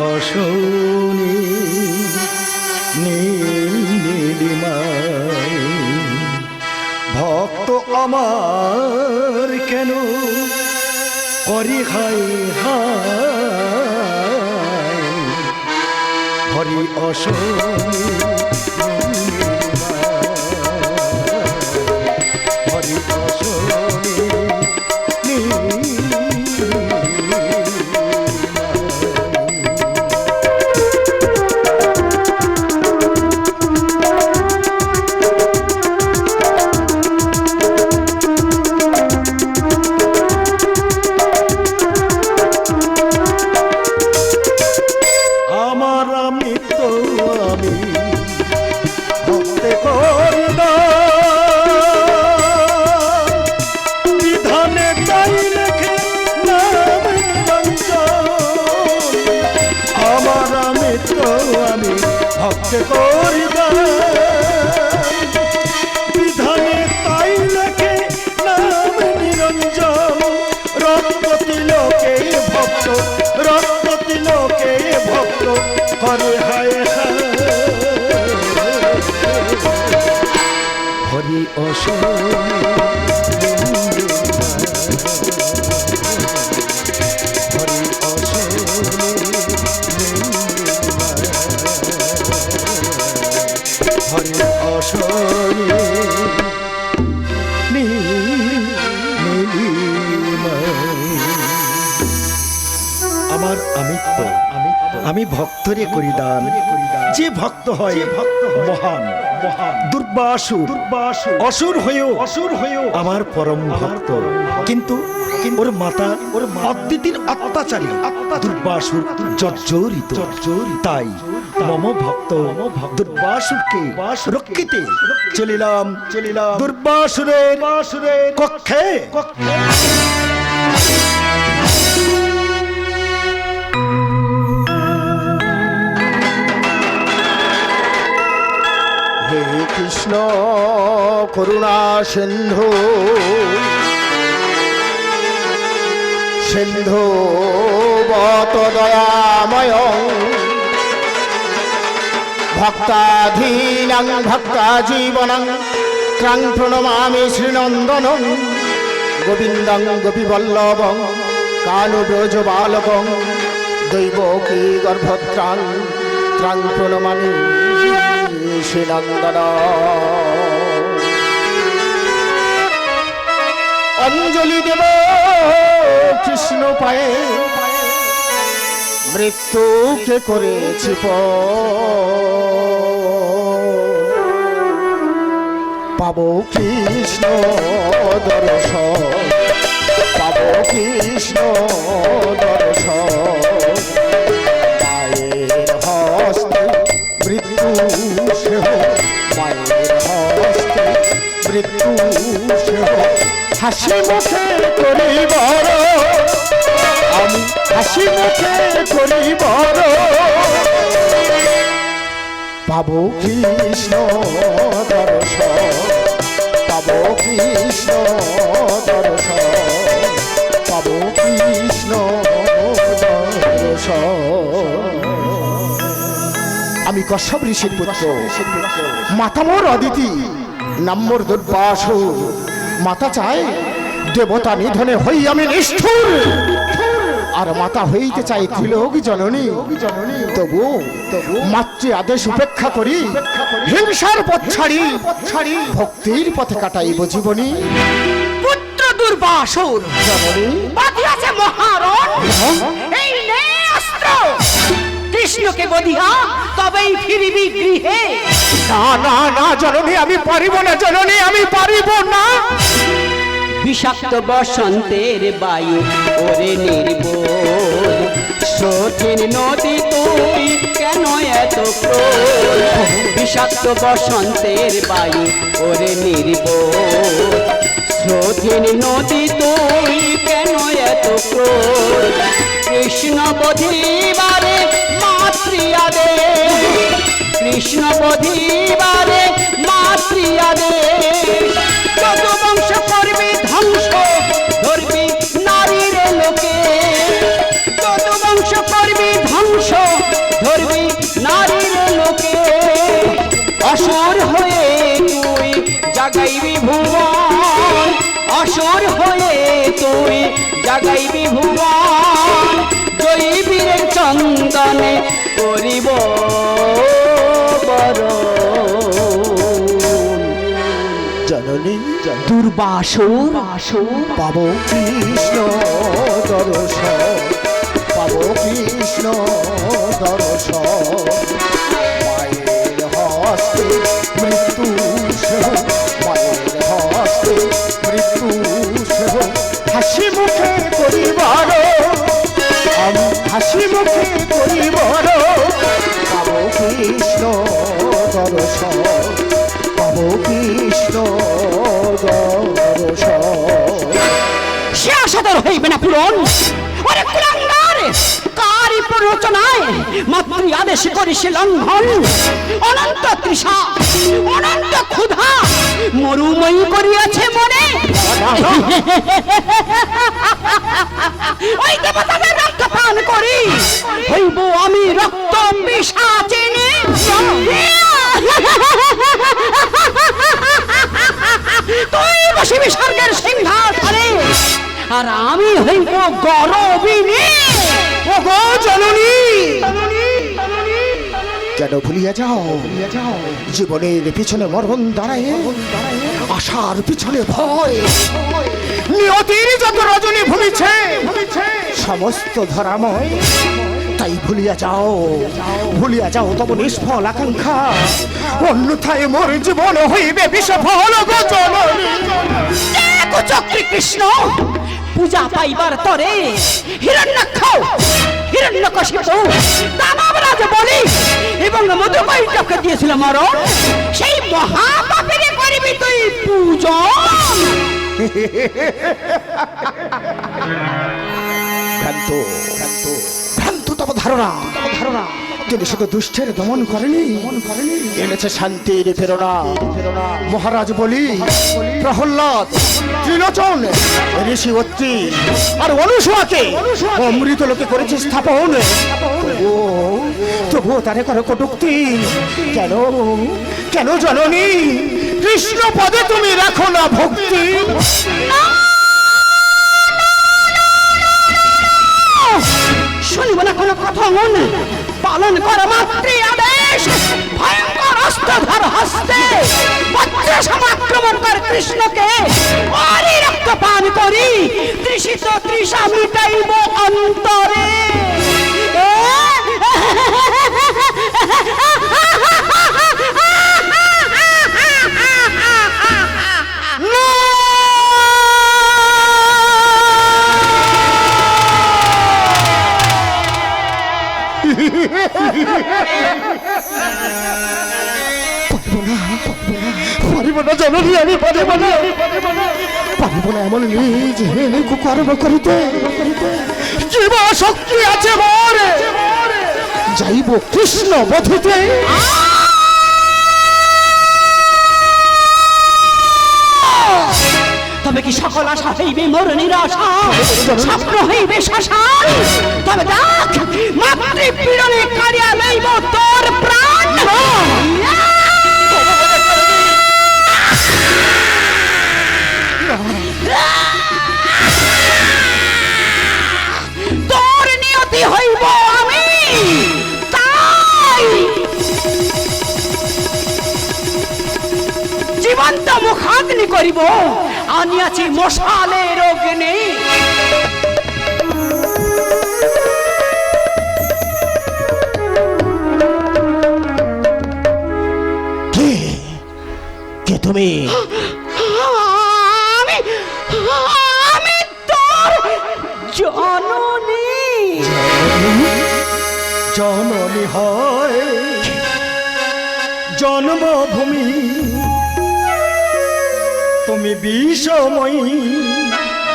অশুনি নীল নীলিমায়। ভক্ত আমার কেন করি হাই হায়? হরি অশুনি ভক্তে করি না। বিধানে তাই লেখে, নাম নিরঞ্জন। রক্ততি লোকে ভক্ত রক্ততি লোকে ভক্ত, হরে হায় হরি অসম ভক্তরে করি দান যে ভক্ত হয় ভক্ত মহান অসুর হয়েও অসুর হয়েও আমার পরম ভক্ত। কিন্তু ওর মাতা ওর অদ্বিতীর অত্যাচারী দুর্বাসুর জর্জরিত। তাই মম ভক্ত দুর্বাসুরকে রক্ষিতে চলিলাম। চলিলাম। দুর্বাসুরের কক্ষে। কক্ষে। কৃষ্ণ করুণা সিন্ধু। সিন্ধু বত দয়াময়। ভক্তাধীনাং ভক্তা জীবনং ত্রাং প্রণমামি শ্রীনন্দনং, গোবিন্দং গোপীবল্লভং কানুব্রজ বালকং, দৈবকী গর্ভত্রাং, ত্রাং প্রণমামি। শ্রীনন্দন অঞ্জলি দেব কৃষ্ণ পায়ে মৃত্যুকে করেছি প। পাবো কৃষ্ণ দর্শন পাবো কৃষ্ণ দর্শন। সেহ মায়ের হস্তে মৃত্যু সেহ হাসি মুখে করি বড় আমি হাসি মুখে করি বড় পাবো কৃষ্ণ দর্শন, পাবো কৃষ্ণ দর্শন। কশ্যপ ঋষির পুত্র। মাতামর অদিতি নম্বর দুর্বাসুর মাতা চায় দেবতা নিধনে হই আমি নিষ্ঠুর। আর মাতা হইতে চাই ত্রিলোক জননী। তবু মাতৃ আদেশ উপেক্ষা করি হিংসার পথ ছাড়ি ছাড়ি ভক্তির পথে কাটাইব জীবনী। পুত্র দুর্বাসুর জননী। বাঁধিয়াছে মহারণ এই নে অস্ত্র। কৃষ্ণকে বধিয়া তবেই ফিরিবি গৃহে। না না না জননী আমি পারিব না জননী আমি পারিব না। বিষাক্ত বসন্তের বায়ু ওরে নির্বোধ। সঠিন নদী তুই কেন এত বিষাক্ত বসন্তের বায়ু ওরে নির্বোধ। সঠিন নদী তুই কেন এত ক্রোধ? কৃষ্ণ বধিবারে মাতৃয়াদে। কৃষ্ণ বধিবারে মাতৃয়াদে। বংশ করবি ধ্বংস জাগাইবি ভুবন জৈবীরের চন্দনে করিব। জননী দুর্বাসুর পাব কৃষ্ণ দর্শন পাব কৃষ্ণ দর্শন প্ররোচনায় মাতৃ আদেশ করিস লঙ্ঘন। অনন্ত তৃষা, অনন্ত ক্ষুধা, মরুময়ী করিয়াছে মনে। ওই দেবতাদের রক্ত করি। হইব আমি রক্ত পিসাচিনি তুই বসিবি স্বর্গের সিংহাসনে। আর আমি হইব গরবিনী। ওগো জননী। কেন ভুলিয়া যাও। জীবনের পিছনে মরণ দাঁড়ায়। আশার পিছনে ভয়। রজনী ভূমিছে সমস্ত ধরাময়। তাই ভুলিয়া যাও। ভুলিয়া যাও তব নিষ্ফল আকাঙ্ক্ষা। অন্যথায় মোর জীবন হইবে বিষফল চক্রী কৃষ্ণ, পূজা পাইবার তরে হিরণ্যাক্ষ, হিরণ্যকশিপু, দানবরাজ বলি এবং মধুকৈটকে দিয়েছিল মরণ সেই মহাপাপেরে করবি তুই পূজন ভ্রান্ত ভ্রান্ত। ভ্রান্ত তব ধারণা তব ধারণা। তিনি শুধু দুষ্টের দমন করেনি এনেছে শান্তির প্রেরণা। মহারাজ বলি প্রহ্লাদ ত্রিলোচন। ঋষি অত্রি আর অনুসুয়াকে। অমৃত লোকে করেছে স্থাপন। ও তবুও তারে করে কটুক্তি। কেন? কেন জননী? কৃষ্ণ পদে তুমি রাখো না ভক্তি। শুনিব না কোনো কথা, মন। পালন কর মাতৃ আদেশ। ভয়ঙ্কর অস্ত্রধর হস্তে বজ্র সমাক্রমণ কর কৃষ্ণকে। অরি রক্ত পান করি। তৃষিত তৃষা মিটাইব অন্তরে। পারিব না পারিব না এমন নিজ হেনে কর্ম করিতে। জীব শক্তি আছে মোর। যাইব কৃষ্ণ বধিতে। তবে কি সকল আশা হইবে মোর নিরাশা? স্বপ্ন হইবে শ্মশান? তবে দেখ মাতৃ পীড়নে কারিয়া লইব তোর প্রাণ। তোর নিয়তি হইব আমি। তাই। জীবন্ত মুখাগ্নি করিব। আনিয়াছি মশালের অগ্নি তুমি? জননী হয়। জন্মভূমি। তুমি বিষময়ী।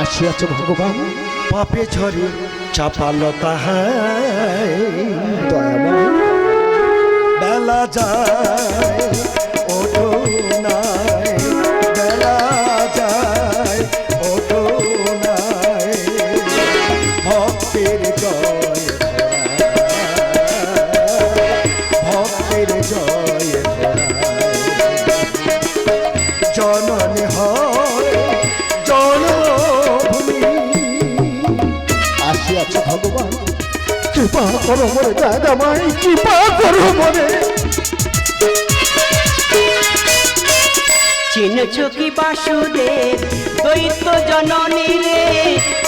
আসিয়াছ আচ্ছা, ভগবান। পাপে ঝরে চাপাল তাহায় বেলা যায়। করো মরে দাদামাই কৃপা করো মরে চিনেছ কি বাসুদেব? দৈত্য জননী রে,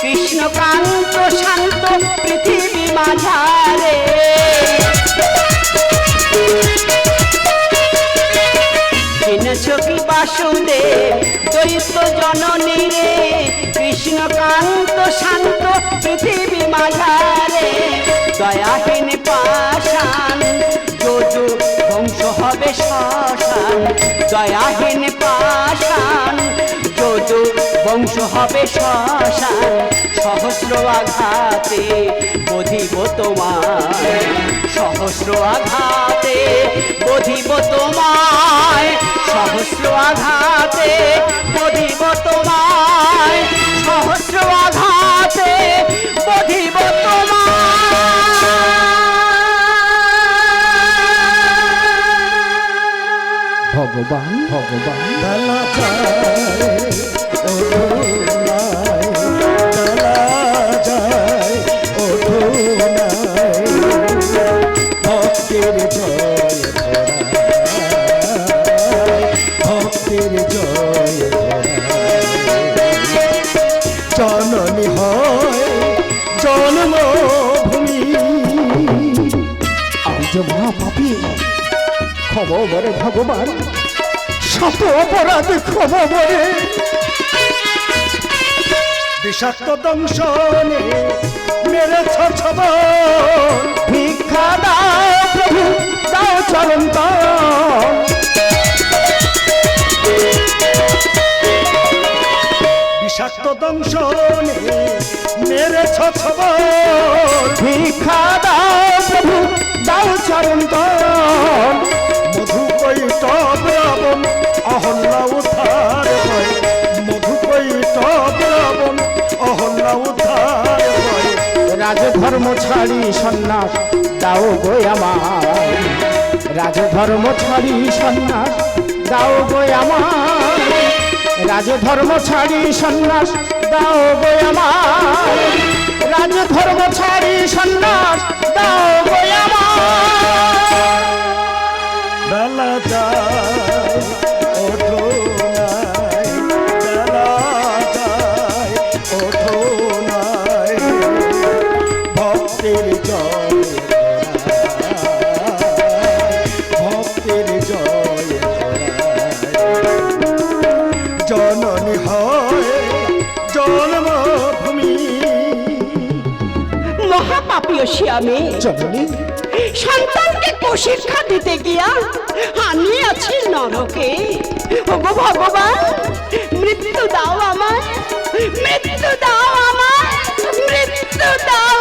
কৃষ্ণকান্ত শান্ত পৃথিবী মাঝারে। চিনেছ কি বাসুদেব? দৈত্য জননী রে, কৃষ্ণকান্ত শান্ত পৃথিবী মাঝারে। দয়াহীন পাশান যদু ধ্বংস হবে শ্মশান। দয়াহীন পাশান যদু বংশ হবে শ্মশান। সহস্র আঘাতে বধিব তোমায়। সহস্র আঘাতে বধিব তোমায়। সহস্র আঘাতে বধিব তোমায়। সহস্র আঘাতে বধিব তোমায়। ভগবান ভগবান। যায় ভক্তের জয় ভক্তের জয় জননী হয় ভগবান। শত অপরাধ ক্ষমা বলে বিষাক্ত দংশনে মেরেছ ছবল। ভিক্ষা দাও প্রভু, দাও দাও বিষাক্ত দংশনে মেরেছ ছবল। ভিক্ষা দাও প্রভু, দাও চরণ মধু কৈটব রাবণ অহল্লা উদ্ধার হয় মধু কৈটব রাবণ অহল্লা উদ্ধার হয় রাজধর্ম ছাড়ি সন্ন্যাস দাও গো আমার রাজধর্ম ছাড়ি সন্ন্যাস দাও গো আমার রাজধর্ম ছাড়ি সন্ন্যাস দাও গো আমার রাজধর্ম ছাড়ি সন্ন্যাস দাও গো আমার মহাপাপীয় আমি জননী। সন্তানকে কুশিক্ষা দিতে গিয়া আমি আছি নরকে। ওগো ভগবান মৃত্যু দাও আমায় মৃত্যু দাও আমায় মৃত্যু দাও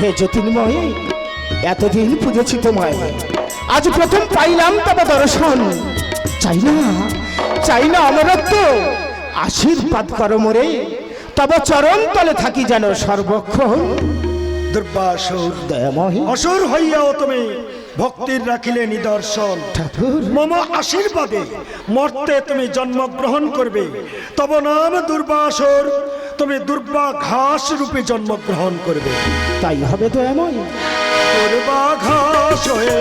হে জ্যোতির্ময় এতদিন পুজেছি তোমায়। আজ প্রথম পাইলাম তবে দর্শন। চাই না চাই না অমরত্ব আশীর্বাদ করো মোরে। তবে চরণ তলে থাকি যেন সর্বক্ষণ। দুর্বাসুর দয়াময়। অসুর হইয়াও তুমি ভক্তির রাখিলে নিদর্শন। ঠাকুর। মম আশীর্বাদে মর্তে তুমি জন্মগ্রহণ করবে। তব নাম দুর্বাসর তুমি দুর্বা ঘাস রূপে জন্মগ্রহণ করবে। তাই হবে দয়াময় দুর্বা ঘাস হয়ে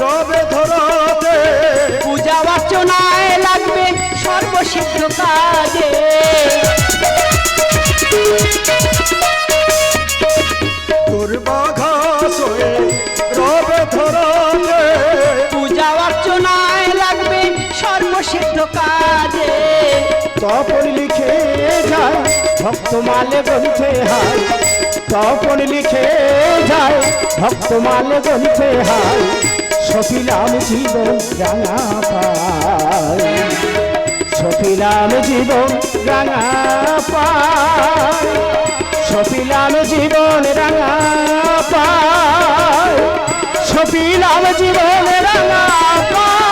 রবে ধরাতে। পূজা অর্চনায় লাগবে সর্বসিদ্ধ কাজে। দুর্বা ঘাস হয়ে রবে ধরাতে। পূজা অর্চনায় লাগবে সর্বসিদ্ধ কাজে। তপন লিখে যায়, ভক্ত মালে গ্রন্থে হায়। তপন লিখে যায়, ভক্ত মালে গ্রন্থে হায়। সফিলাম জীবন রাঙা পায়। সফিলাম জীবন রাঙা পায়। সফিলাম জীবন রাঙা পায়। সফিলাম জীবন রাঙা পায়।